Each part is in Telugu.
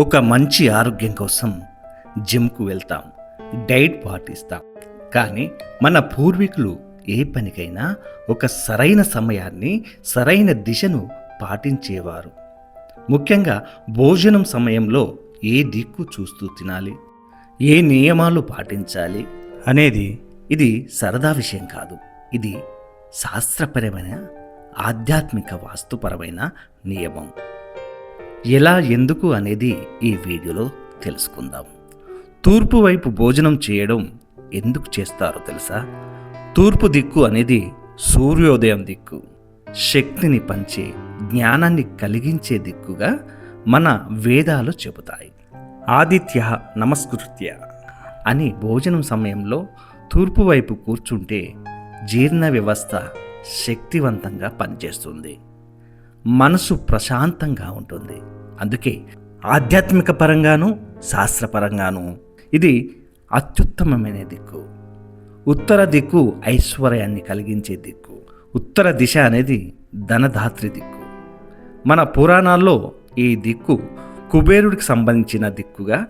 ఒక మంచి ఆరోగ్యం కోసం జిమ్కు వెళ్తాం డైట్ పాటిస్తాం. కానీ మన పూర్వీకులు ఏ పనికైనా ఒక సరైన సమయాన్ని సరైన దిశను పాటించేవారు. ముఖ్యంగా భోజనం సమయంలో ఏ దిక్కు చూస్తూ తినాలి ఏ నియమాలు పాటించాలి అనేది ఇది సరదా విషయం కాదు. ఇది శాస్త్రపరమైన ఆధ్యాత్మిక వాస్తుపరమైన నియమం. ఎలా ఎందుకు అనేది ఈ వీడియోలో తెలుసుకుందాం. తూర్పు వైపు భోజనం చేయడం ఎందుకు చేస్తారో తెలుసా? తూర్పు దిక్కు అనేది సూర్యోదయం దిక్కు. శక్తిని పంచే జ్ఞానాన్ని కలిగించే దిక్కుగా మన వేదాలు చెబుతాయి. ఆదిత్య నమస్కృత్య అని భోజనం సమయంలో తూర్పు వైపు కూర్చుంటే జీర్ణ వ్యవస్థ శక్తివంతంగా పనిచేస్తుంది. మనసు ప్రశాంతంగా ఉంటుంది. అందుకే ఆధ్యాత్మిక పరంగాను శాస్త్రపరంగాను ఇది అత్యుత్తమమైన దిక్కు. ఉత్తర దిక్కు ఐశ్వర్యాన్ని కలిగించే దిక్కు. ఉత్తర దిశ అనేది ధనధాత్రి దిక్కు. మన పురాణాల్లో ఈ దిక్కు కుబేరుడికి సంబంధించిన దిక్కుగా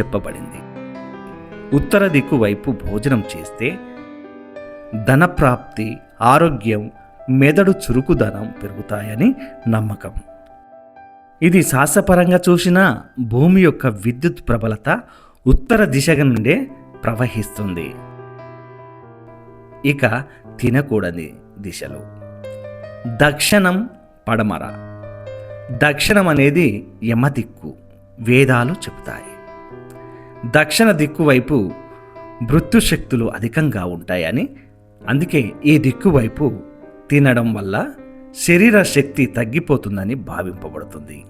చెప్పబడింది. ఉత్తర దిక్కు వైపు భోజనం చేస్తే ధనప్రాప్తి ఆరోగ్యం మెదడు చురుకుదనం పెరుగుతాయని నమ్మకం. ఇది శాస్త్రపరంగా చూసినా భూమి యొక్క విద్యుత్ ప్రబలత ఉత్తర దిశగా నుండే ప్రవహిస్తుంది. ఇక తినకూడని దిశలు. దక్షిణం పడమర. దక్షిణం అనేది యమదిక్కు వేదాలు చెబుతాయి. దక్షిణ దిక్కు వైపు మృత్యుశక్తులు అధికంగా ఉంటాయని అందుకే ఈ దిక్కు వైపు తినడం వల్ల శరీర శక్తి తగ్గిపోతుందని భావింపబడుతుంది.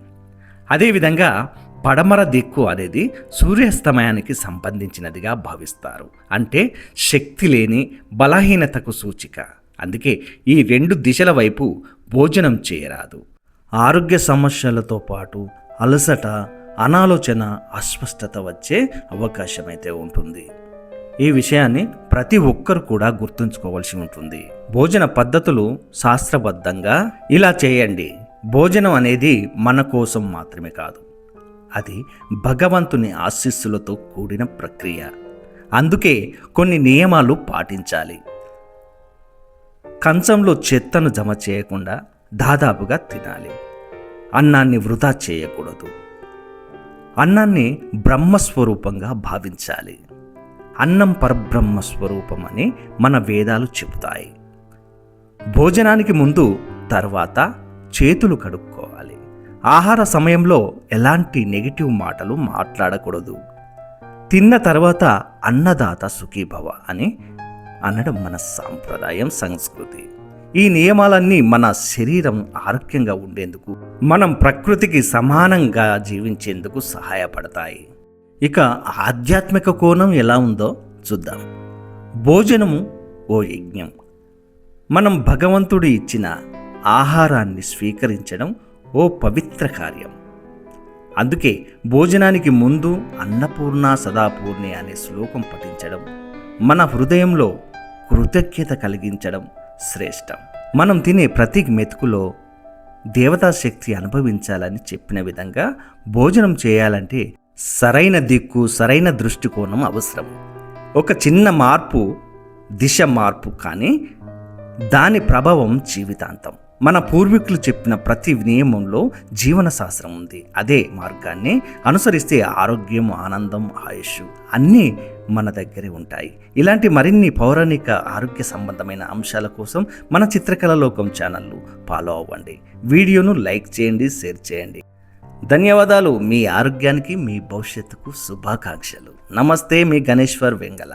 అదేవిధంగా పడమర దిక్కు అనేది సూర్యాస్తమయానికి సంబంధించినదిగా భావిస్తారు. అంటే శక్తి లేని బలహీనతకు సూచిక. అందుకే ఈ రెండు దిశల వైపు భోజనం చేయరాదు. ఆరోగ్య సమస్యలతో పాటు అలసట అనాలోచన అస్పష్టత వచ్చే అవకాశం అయితే ఉంటుంది. ఈ విషయాన్ని ప్రతి ఒక్కరు కూడా గుర్తుంచుకోవాల్సి ఉంటుంది. భోజన పద్ధతులు శాస్త్రబద్ధంగా ఇలా చేయండి. భోజనం అనేది మన కోసం మాత్రమే కాదు అది భగవంతుని ఆశీస్సులతో కూడిన ప్రక్రియ. అందుకే కొన్ని నియమాలు పాటించాలి. కంచంలో చెత్తను జమ చేయకుండా దాదాపుగా తినాలి. అన్నాన్ని వృధా చేయకూడదు. అన్నాన్ని బ్రహ్మస్వరూపంగా భావించాలి. అన్నం పరబ్రహ్మ స్వరూపం అని మన వేదాలు చెబుతాయి. భోజనానికి ముందు తర్వాత చేతులు కడుక్కోవాలి. ఆహార సమయంలో ఎలాంటి నెగిటివ్ మాటలు మాట్లాడకూడదు. తిన్న తర్వాత అన్నదాత సుఖీభవ అని అనడం మన సాంప్రదాయం సంస్కృతి. ఈ నియమాలన్నీ మన శరీరం ఆరోగ్యంగా ఉండేందుకు మనం ప్రకృతికి సమానంగా జీవించేందుకు సహాయపడతాయి. ఇక ఆధ్యాత్మిక కోణం ఎలా ఉందో చూద్దాం. భోజనము ఓ యజ్ఞం. మనం భగవంతుడు ఇచ్చిన ఆహారాన్ని స్వీకరించడం ఓ పవిత్ర కార్యం. అందుకే భోజనానికి ముందు అన్నపూర్ణ సదాపూర్ణి అనే శ్లోకం పఠించడం మన హృదయంలో కృతజ్ఞత కలిగించడం శ్రేష్టం. మనం తినే ప్రతి మెతుకులో దేవతా శక్తి అనుభవించాలని చెప్పిన విధంగా భోజనం చేయాలంటే సరైన దిక్కు సరైన దృష్టికోణం అవసరం. ఒక చిన్న మార్పు దిశ మార్పు కానీ దాని ప్రభావం జీవితాంతం. మన పూర్వీకులు చెప్పిన ప్రతి నియమంలో జీవన శాస్త్రం ఉంది. అదే మార్గాన్ని అనుసరిస్తే ఆరోగ్యం ఆనందం ఆయుష్ అన్నీ మన దగ్గరే ఉంటాయి. ఇలాంటి మరిన్ని పౌరాణిక ఆరోగ్య సంబంధమైన అంశాల కోసం మన చిత్రకళ లోకం ఛానల్ను ఫాలో అవ్వండి. వీడియోను లైక్ చేయండి షేర్ చేయండి. ధన్యవాదాలు. మీ ఆరోగ్యానికి మీ భవిష్యత్తుకు శుభాకాంక్షలు. నమస్తే మీ గణేశ్వర్ వెంగళ.